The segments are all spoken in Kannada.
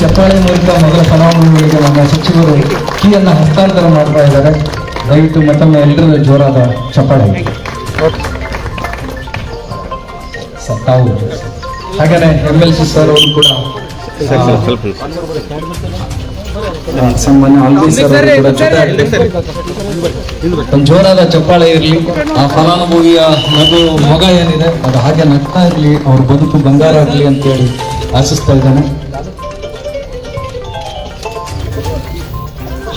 ಚಪ್ಪಾಳೆ ಮೂಲಕ ಮೊದಲ ಫಲಾನುಭವಿಗಳಿಗೆ ನಮ್ಮ ಸಚಿವರು ಕೀಯನ್ನು ಹಸ್ತಾಂತರ ಮಾಡ್ತಾ ಇದ್ದಾರೆ. ದಯವಿಟ್ಟು ಮತ್ತೊಮ್ಮೆ ಎಲ್ಲರೂ ಜೋರಾದ ಚಪ್ಪಾಳೆ ತಾವು ಹಾಗೇನೆ ಎಂ ಎಲ್ ಸಿ ಸರ್ ಅವರು ಕೂಡ. ಒಂದು ಜೋರಾದ ಚಪ್ಪಾಳೆ ಇರಲಿ. ಆ ಫಲಾನುಭವಿಯ ಮಗು, ಮೊಗ ಏನಿದೆ, ಅದು ಹಾಗೆ ನಗ್ತಾ ಇರಲಿ, ಅವ್ರ ಬದುಕು ಬಂಗಾರ ಆಗಲಿ ಅಂತೇಳಿ ಆಶಿಸ್ತಾ ಇದ್ದಾನೆ.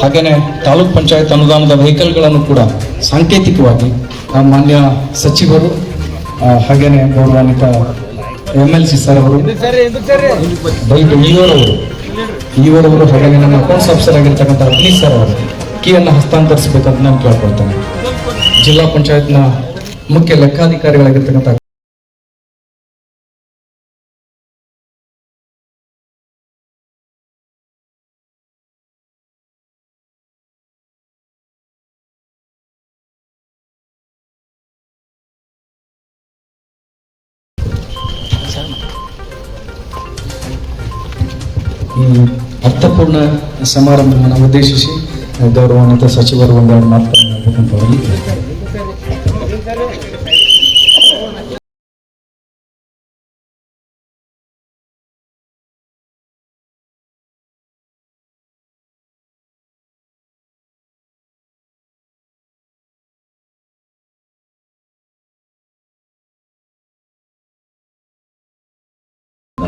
ಹಾಗೇನೆ ತಾಲೂಕ್ ಪಂಚಾಯತ್ ಅನುದಾನದ ವೆಹಿಕಲ್ಗಳನ್ನು ಕೂಡ ಸಾಂಕೇತಿಕವಾಗಿ ಮಾನ್ಯ ಸಚಿವರು ಹಾಗೆಯೇ ಗೌರವಾನ್ವಿತ ಎಂ ಎಲ್ ಸಿ ಸರ್ ಅವರು ಬೈಕ್ ಈವರವರು ಈವರವರು ಹಾಗೆ ನಮ್ಮ ಅಕೌಂಟ್ಸ್ ಆಫೀಸರ್ ಆಗಿರ್ತಕ್ಕಂಥ ಅಗ್ನಿ ಸರ್ ಅವರು ಕೀಯನ್ನು ಹಸ್ತಾಂತರಿಸಬೇಕಂತ ನಾನು ಕೇಳ್ಕೊಳ್ತೇನೆ. ಜಿಲ್ಲಾ ಪಂಚಾಯತ್ನ ಮುಖ್ಯ ಲೆಕ್ಕಾಧಿಕಾರಿಗಳಾಗಿರ್ತಕ್ಕಂಥ ಅರ್ಥಪೂರ್ಣ ಸಮಾರಂಭವನ್ನು ಉದ್ದೇಶಿಸಿ ಗೌರವಾನ್ವಿತ ಸಚಿವರು ಒಂದೆರಡು ಮಾತುಗಳನ್ನು ಹೇಳ್ಬೇಕಂತ ಅವರಲ್ಲಿ ಕೇಳ್ತಾರೆ.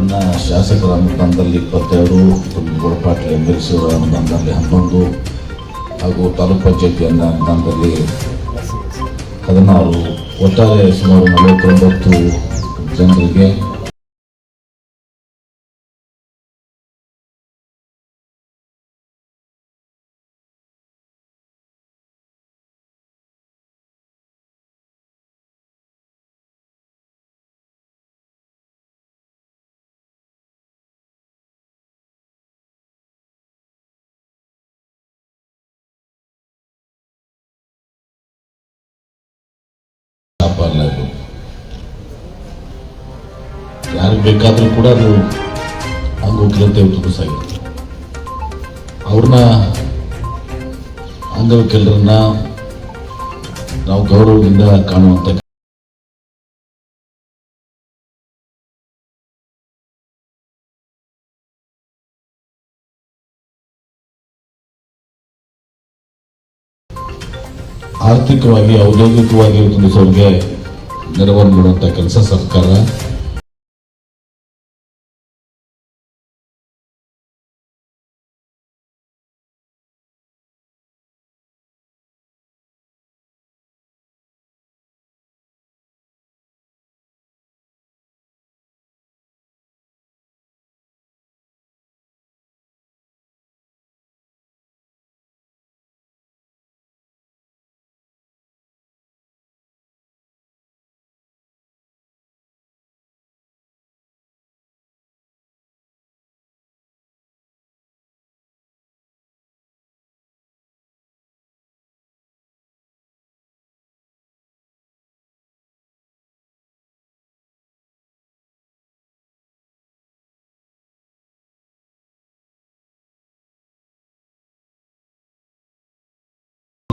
ನನ್ನ ಶಾಸಕರ ಅನುದಾನದಲ್ಲಿ ಇಪ್ಪತ್ತೆರಡು Tumakuru Patil M L C ಅನುದಾನದಲ್ಲಿ ಹನ್ನೊಂದು ಹಾಗೂ ತಾಲೂಕು ಪಂಚಾಯತಿ ಅನುದಾನದಲ್ಲಿ ಹದಿನಾರು. ಒಟ್ಟಾರೆ ಸುಮಾರು ನಲವತ್ತೊಂಬತ್ತು ಜನರಿಗೆ ಕಾಪಾಡಲಾಯಿತು ಯಾರು ಬೇಕಾದರೂ ಕೂಡ ಅದು ಅಂಗವಿಕಲತೆ ತುಗುಸಾಗಿತ್ತು ಅವ್ರನ್ನ ಅಂಗವಿಕಲರನ್ನ ನಾವು ಗೌರವದಿಂದ ಕಾಣುವಂಥ ಆರ್ಥಿಕವಾಗಿ ಔದ್ಯೋಗಿಕವಾಗಿ ತುಂಬಿಸೋರಿಗೆ ನೆರವನ್ನು ಮಾಡುವಂಥ ಕೆಲಸ ಸರ್ಕಾರ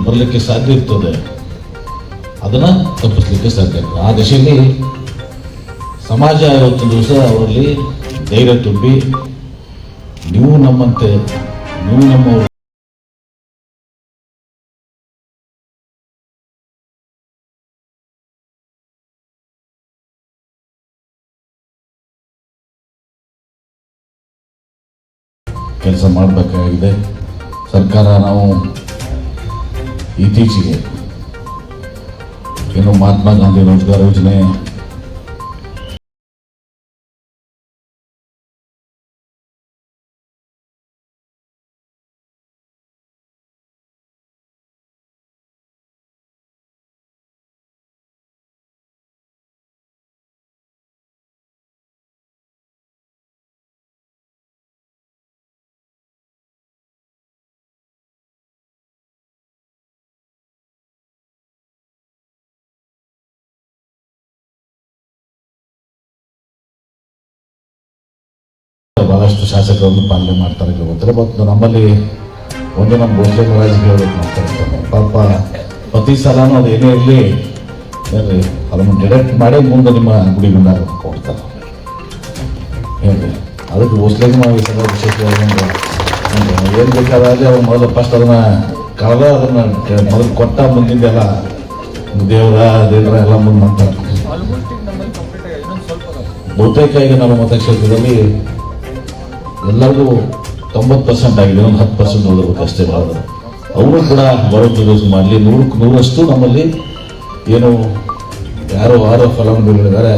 ಬರಲಿಕ್ಕೆ ಸಾಧ್ಯ ಇರ್ತದೆ. ಅದನ್ನ ತಪ್ಪಿಸ್ಲಿಕ್ಕೆ ಸಾಧ್ಯ ಇರ್ತದೆ ಆ ದಿಶೆಯಲ್ಲಿ ಸಮಾಜ ಇವತ್ತು ದಿವಸ ಅವರಲ್ಲಿ ಧೈರ್ಯ ತುಂಬಿ, ನೀವು ನಮ್ಮಂತೆ, ನೀವು ನಮ್ಮ ಕೆಲಸ ಮಾಡಬೇಕಾಗಿದೆ. ಸರ್ಕಾರ ನಾವು ಇತ್ತೀಚೆಗೆ ಏನು ಮಹಾತ್ಮ ಗಾಂಧಿ ರೋಜ್ಗಾರ್ ಯೋಜನೆ ಬಹಳಷ್ಟು ಶಾಸಕರನ್ನು ಪಾಲನೆ ಮಾಡ್ತಾರೆ ಗೊತ್ತಿಲ್ಲ ಮತ್ತು ನಮ್ಮಲ್ಲಿ ಒಂದು ನಮ್ಮ ಭೋಸಲೆ ಮಹಾರಾಜ್ ಹೇಳ್ಬೇಕು ಮಾಡ್ತಾರೆ ಪಾಪ ಪ್ರತಿ ಸಲನೂ ಅದು ಏನೇ ಇರಲಿ ಹೇಳ್ರಿ ಅದನ್ನು ಡಿರೆಕ್ಟ್ ಮಾಡಿ ಮುಂದೆ ನಿಮ್ಮ ಗುಡಿ ಗುಂಡಾರ ಕೊಡ್ತಾರೆ. ಹೇಳ್ರಿ. ಅದಕ್ಕೆ ಭೋಸ್ಲೆಗೆ ನಾವು ಸಲ ವಿಶೇಷವಾಗಿ ಏನು ಬೇಕಾದ್ರೆ ಅವ್ರು ಮೊದಲು ಫಸ್ಟ್ ಅದನ್ನು ಕಳೆದ ಅದನ್ನ ಮೊದಲು ಕೊಟ್ಟ ಮುಂದಿಂದೆಲ್ಲ ದೇವರ ದೇವರ ಎಲ್ಲ ಮುಂದೆ ಮಾಡ್ತಾರೆ. ಬಹುತೇಕ ಈಗ ನಮ್ಮ ಮತಕ್ಷೇತ್ರದಲ್ಲಿ ಎಲ್ಲರಿಗೂ ತೊಂಬತ್ತು ಪರ್ಸೆಂಟ್ ಆಗಿದೆ, ಒಂದು ಹತ್ತು ಪರ್ಸೆಂಟ್ ಓದಬೇಕು ಅಷ್ಟೇ ಬಹಳ ಅವರು ಕೂಡ ಯೂಸ್ ಮಾಡಲಿ ನೂರಕ್ಕೆ ನೂರಷ್ಟು ನಮ್ಮಲ್ಲಿ ಏನು ಯಾರು ಯಾರೋ ಫಲಾನುಭವಿಗಳಿದ್ದಾರೆ,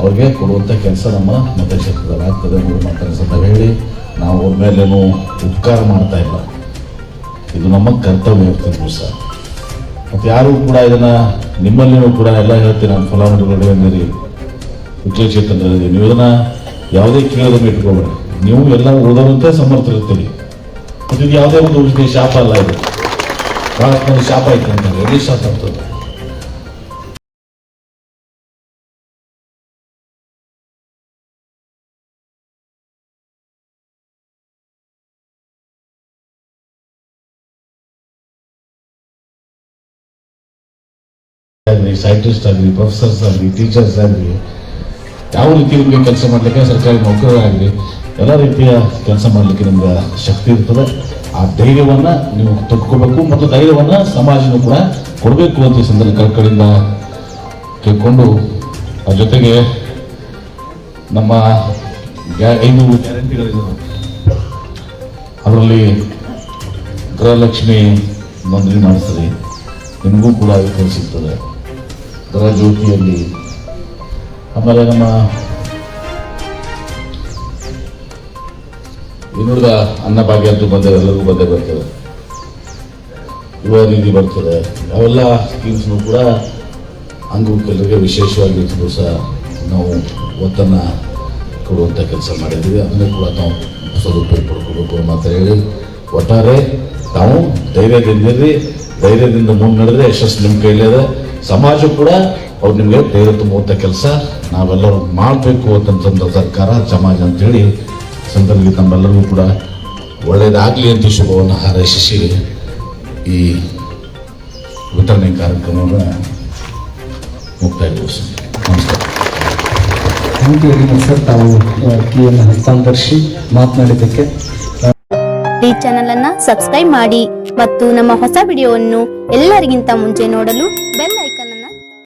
ಅವ್ರಿಗೆ ಕೊಡುವಂಥ ಕೆಲಸ ನಮ್ಮ ಮತಕ್ಷೇತ್ರದಲ್ಲಿ ಆಗ್ತದೆ ಅಂತ ಮಾತನ್ನು ಸಹ ಹೇಳಿ ನಾವು ಅವ್ರ ಮೇಲೇನು ಉಪಕಾರ ಮಾಡ್ತಾ ಇಲ್ಲ. ಇದು ನಮ್ಮ ಕರ್ತವ್ಯ ಇರ್ತಿದ್ವು ಸರ್. ಮತ್ತು ಯಾರು ಕೂಡ ಇದನ್ನು ನಿಮ್ಮಲ್ಲಿನೂ ಕೂಡ ಎಲ್ಲ ಹೇಳ್ತೀನಿ ನಾನು ಫಲಾನುಭವಿಗಳು ಎಂದಿರಿ ವಿಕಲಚೇತನರಿದ್ದೀವಿ ನೀವು ಇದನ್ನು ಯಾವುದೇ ಕೇಳೋದನ್ನು ಇಟ್ಕೋಬೇಡಿ. ನೀವು ಎಲ್ಲ ಓದೋದಂತೆ ಸಮರ್ಥರಿರ್ತೀರಿ. ಮತ್ತು ಇದು ಯಾವುದೇ ಒಂದು ಉಳಿದ ಶಾಪ ಅಲ್ಲ ಇದು. ಮಂದಿ ಶಾಪ ಐತೆ ಅಂತಾರೆ ಎಲ್ಲಿ ಶಾಪ ಆಗ್ತದೆ ಆಗಲಿ ಸೈಂಟಿಸ್ಟ್ ಆಗಲಿ ಪ್ರೊಫೆಸರ್ಸ್ ಆಗಲಿ ಟೀಚರ್ಸ್ ಆಗಲಿ, ಯಾವ ರೀತಿ ಕೆಲಸ ಮಾಡಲಿಕ್ಕೆ ಸರ್ಕಾರಿ ನೌಕರರಾಗಲಿ ಎಲ್ಲ ರೀತಿಯ ಕೆಲಸ ಮಾಡಲಿಕ್ಕೆ ನಿಮ್ಗೆ ಶಕ್ತಿ ಇರ್ತದೆ. ಆ ಧೈರ್ಯವನ್ನು ನೀವು ತೊಟ್ಕೋಬೇಕು ಮತ್ತು ಧೈರ್ಯವನ್ನು ಸಮಾಜನೂ ಕೂಡ ಕೊಡಬೇಕು ಅಂತ ಈ ಸಂದರ್ಭ ಕಳ್ಕಳಿಂದ ಕೇಳಿಕೊಂಡು ಅದ್ರ ಜೊತೆಗೆ ನಮ್ಮ ಐದು ಅದರಲ್ಲಿ ಗೃಹಲಕ್ಷ್ಮಿ ನೋಂದಣಿ ಮಾಡಿಸ್ರಿ ನಿಮಗೂ ಕೂಡ ಸಿಗ್ತದೆ. ಗೃಹ ಜ್ಯೋತಿಯಲ್ಲಿ ಆಮೇಲೆ ನಮ್ಮ ಇನ್ನುಳಿದ ಅನ್ನಭಾಗ್ಯ ಅಂತೂ ಬಂದರೆ ಎಲ್ಲರಿಗೂ ಬಂದೇ ಬರ್ತದೆ. ಯುವ ನಿಧಿ ಬರ್ತದೆ. ಅವೆಲ್ಲ ಸ್ಕೀಮ್ಸ್ನು ಕೂಡ ಅಂಗವಿಕಲರಿಗೆ ವಿಶೇಷವಾಗಿ ಸಹ ನಾವು ಒತ್ತನ್ನು ಕೊಡುವಂಥ ಕೆಲಸ ಮಾಡಿದ್ದೀವಿ. ಅದನ್ನು ಕೂಡ ನಾವು ಸದುಪಯೋಗ ಪಡ್ಕೋಬೇಕು ಅಂತ ಹೇಳಿ ಒಟ್ಟಾರೆ ತಾವು ಧೈರ್ಯದಿಂದಿರಿ ಧೈರ್ಯದಿಂದ ಮುನ್ನಡೆದ್ರೆ ಯಶಸ್ಸು ನಿಮ್ಮ ಕೈಲಿದೆ ಸಮಾಜ ಕೂಡ ಅವ್ರು ನಿಮಗೆ ಧೈರ್ಯ ತುಂಬುವಂಥ ಕೆಲಸ. ನಾವೆಲ್ಲರೂ ಮಾಡಬೇಕು ಅಂತಂತಂದ ಸರ್ಕಾರ, ಸಮಾಜ ಅಂತೇಳಿ ಸಂದರ್ಭದಲ್ಲಿ ತಮ್ಮೆಲ್ಲರಿಗೂ ಕೂಡ ಒಳ್ಳೆಯದಾಗಲಿ ಅಂತ ಶುಭವನ್ನು ಹಾರೈಸಿ ಈ ವಿತರಣೆ ಕಾರ್ಯಕ್ರಮವನ್ನು ಮುಕ್ತಾಯಗೊಳಿಸಿ. ನಮಸ್ಕಾರ. Thank you very much sir ತಾವು ಕೀಯನ್ನು ಹಸ್ತಾಂತರಿಸಿ ಮಾತನಾಡಿದ್ದಕ್ಕೆ ಈ ಚಾನೆಲ್ ಅನ್ನ ಸಬ್ಸ್ಕ್ರೈಬ್ ಮಾಡಿ ಮತ್ತು ನಮ್ಮ ಹೊಸ ವಿಡಿಯೋವನ್ನು ಎಲ್ಲರಿಗಿಂತ ಮುಂಚೆ ನೋಡಲು ಬೆಲ್